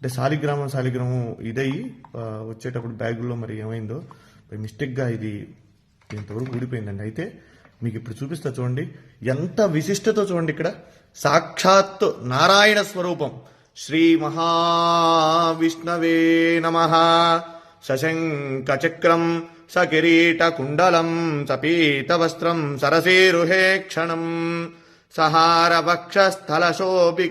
అంటే శాలిగ్రామం సాలిగ్రామం ఇదయ్యి వచ్చేటప్పుడు బ్యాగుల్లో మరి ఏమైందో మిస్టేక్గా ఇది ఇంతవరకు ఊడిపోయిందండి. అయితే మీకు ఇప్పుడు చూపిస్తా చూడండి. ఎంత విశిష్టతో చూడండి ఇక్కడ. సాక్షాత్ నారాయణ స్వరూపం. శ్రీ మహావిష్ణవే నమ. సశంక చక్రం సకిరీట కుండలం సపీత వస్త్రం సరసీరుహే క్షణం. సహార వక్షస్థల శోభి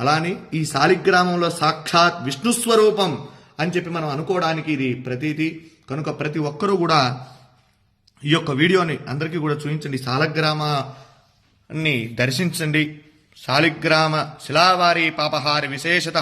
అలానే ఈ శాలిగ్రామంలో సాక్షాత్ విష్ణు స్వరూపం అని చెప్పి మనం అనుకోవడానికి ఇది ప్రతీతి. కనుక ప్రతి ఒక్కరూ కూడా ఈ యొక్క వీడియోని అందరికీ కూడా చూపించండి. శాలగ్రామాన్ని దర్శించండి. శాలిగ్రామ శిలావారి పాపహారి విశేషత